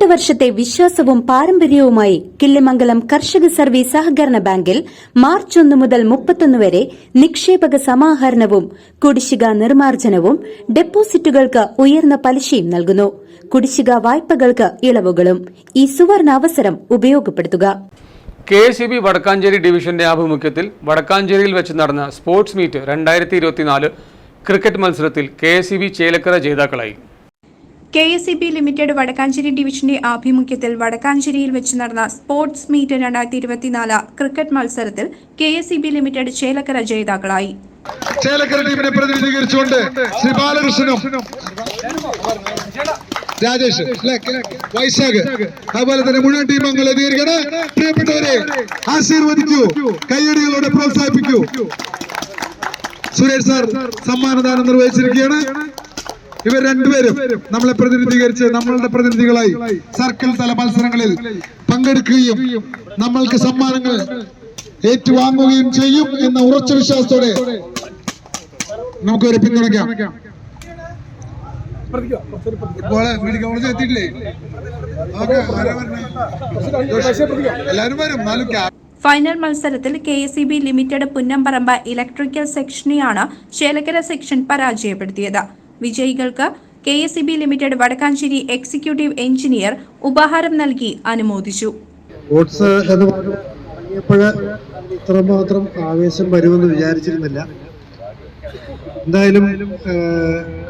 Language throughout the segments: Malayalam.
പതിനെട്ട് വർഷത്തെ വിശ്വാസവും പാരമ്പര്യവുമായി കിള്ളിമംഗലം കർഷക സർവീസ് സഹകരണ ബാങ്കിൽ മാർച്ച് ഒന്ന് മുതൽ മുപ്പത്തൊന്ന് വരെ നിക്ഷേപക സമാഹരണവും കുടിശ്ശിക നിർമ്മാർജനവും ഡെപ്പോസിറ്റുകൾക്ക് ഉയർന്ന പലിശയും നൽകുന്നു. കുടിശ്ശിക വായ്പകൾക്ക് ഇളവുകളും. ഈ സുവർണ അവസരം ഉപയോഗപ്പെടുത്തുക. കെ ഇ ബി വടക്കാഞ്ചേരി ഡിവിഷന്റെ ആഭിമുഖ്യത്തിൽ വടക്കാഞ്ചേരിയിൽ വെച്ച് നടന്ന സ്പോർട്സ് മീറ്റ് രണ്ടായിരത്തി ഇരുപത്തിനാല് ക്രിക്കറ്റ് മത്സരത്തിൽ K S E B Chelakkara ജേതാക്കളായി. K S E B limited Vadakkanchery ഡിവിഷന്റെ ആഭിമുഖ്യത്തിൽ വടക്കാഞ്ചേരിയിൽ വെച്ച് നടന്ന സ്പോർട്സ് മീറ്റ് രണ്ടായിരത്തി ഇരുപത്തിനാല് ക്രിക്കറ്റ് മത്സരത്തിൽ K S E B limited Chelakkara ജേതാക്കളായി. ചേലക്കര ടീമിനെ പ്രതിനിധീകരിച്ചുകൊണ്ട് ശ്രീ ബാലകൃഷ്ണനും രാജേഷ് വൈശാഖ് അതുപോലെ തന്നെ മുഴുവൻ ടീം അംഗങ്ങളെ പ്രിയപ്പെട്ടവരെ ആശീർവദിക്കൂ കൈയടികളോടെ പ്രോത്സാഹിപ്പിക്കൂ. സുരേഷ് സാർ സമ്മാനദാനം നിർവഹിച്ചിരിക്കുകയാണ്. ഇവർ രണ്ടുപേരും നമ്മളെ പ്രതിനിധീകരിച്ച് നമ്മളുടെ പ്രതിനിധികളായി സർക്കിൾ തല മത്സരങ്ങളിൽ പങ്കെടുക്കുകയും നമ്മൾക്ക് സമ്മാനങ്ങൾ ഏറ്റുവാങ്ങുകയും ചെയ്യും എന്ന ഉറച്ച വിശ്വാസത്തോടെ നമുക്കൊരു പിന്തുണയ്ക്കാം. ഫൈനൽ മത്സരത്തിൽ K S E B limited Punnamparamba electrical സെക്ഷനെയാണ് Chelakkara section പരാജയപ്പെടുത്തിയത്. വിജയികൾക്ക് K S E B limited Vadakkanchery executive engineer ഉപഹാരം നൽകി അനുമോദിച്ചു. എന്ന് പറഞ്ഞപ്പോൾ ഇത്രമാത്രം ആവേശം വരുമെന്ന് വിചാരിച്ചിരുന്നില്ല. എന്തായാലും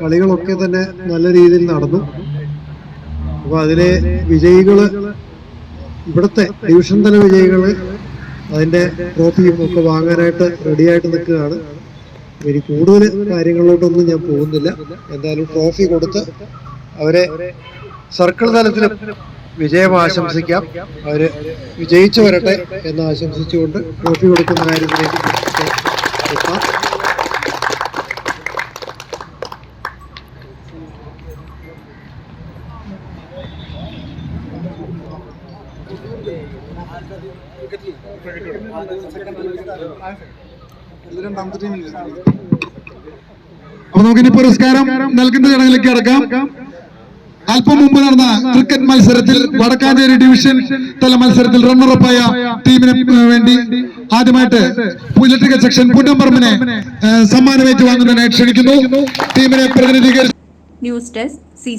കളികളൊക്കെ തന്നെ നല്ല രീതിയിൽ നടന്നു. അപ്പോൾ അതിലെ വിജയികൾ ഇവിടുത്തെ ഡിവിഷൻ തല വിജയികൾ അതിന്റെ ട്രോഫിയും ഒക്കെ വാങ്ങാനായിട്ട് റെഡിയായിട്ട് നിൽക്കുകയാണ്. ഇനി കൂടുതൽ കാര്യങ്ങളിലോട്ടൊന്നും ഞാൻ പോകുന്നില്ല. എന്തായാലും ട്രോഫി കൊടുത്ത് അവരെ സർക്കിൾ തലത്തിലും വിജയം ആശംസിക്കാം. അവർ വിജയിച്ചു വരട്ടെ എന്ന് ആശംസിച്ചുകൊണ്ട് ട്രോഫി കൊടുക്കുന്ന കാര്യത്തിലേക്ക് അപ്പൊ നമുക്കിനി പുരസ്കാരം നൽകുന്ന ചടങ്ങിലേക്ക് കിടക്കാം. അല്പം മുമ്പ് നടന്ന ക്രിക്കറ്റ് മത്സരത്തിൽ വടക്കാഞ്ചേരി ഡിവിഷൻ തല മത്സരത്തിൽ റണ്ണറപ്പായ ടീമിന് വേണ്ടി ആദ്യമായിട്ട് ഇലക്ട്രിക്കൽ സെക്ഷൻ പുന്നമ്പറമ്പിനെ സമ്മാനം ഏറ്റുവാങ്ങുന്നതിനായി ക്ഷണിക്കുന്നു. ടീമിനെ പ്രതിനിധീകരിച്ച് ന്യൂസ് ഡെസ്ക് സി